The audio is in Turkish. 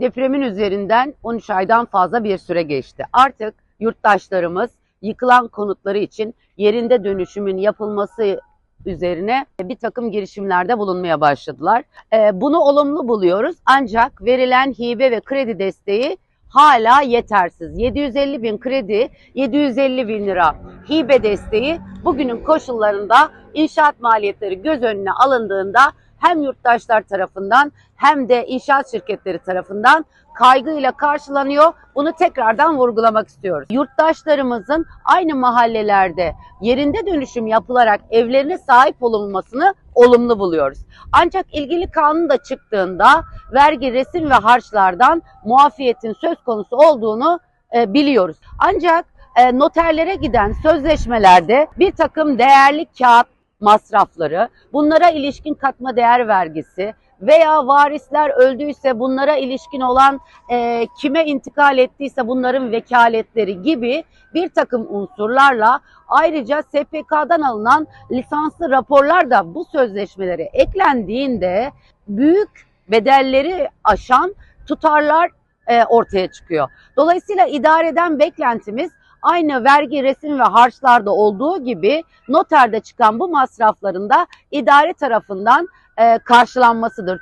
Depremin üzerinden 13 aydan fazla bir süre geçti. Artık yurttaşlarımız yıkılan konutları için yerinde dönüşümün yapılması üzerine bir takım girişimlerde bulunmaya başladılar. Ee, Bunu olumlu buluyoruz ancak verilen hibe ve kredi desteği hala yetersiz. 750 bin kredi, 750 bin lira hibe desteği bugünün koşullarında inşaat maliyetleri göz önüne alındığında hem yurttaşlar tarafından hem de inşaat şirketleri tarafından kaygıyla karşılanıyor. Bunu tekrardan vurgulamak istiyoruz. Yurttaşlarımızın aynı mahallelerde yerinde dönüşüm yapılarak evlerine sahip olunmasını olumlu buluyoruz. Ancak ilgili kanun da çıktığında vergi, resim ve harçlardan muafiyetin söz konusu olduğunu e, biliyoruz. Ancak e, noterlere giden sözleşmelerde bir takım değerli kağıt masrafları, bunlara ilişkin katma değer vergisi veya varisler öldüyse bunlara ilişkin olan e, kime intikal ettiyse bunların vekaletleri gibi bir takım unsurlarla ayrıca SPK'dan alınan lisanslı raporlar da bu sözleşmelere eklendiğinde büyük bedelleri aşan tutarlar e, ortaya çıkıyor. Dolayısıyla idareden beklentimiz aynı vergi, resim ve harçlarda olduğu gibi noterde çıkan bu masrafların da idare tarafından e, karşılanmasıdır.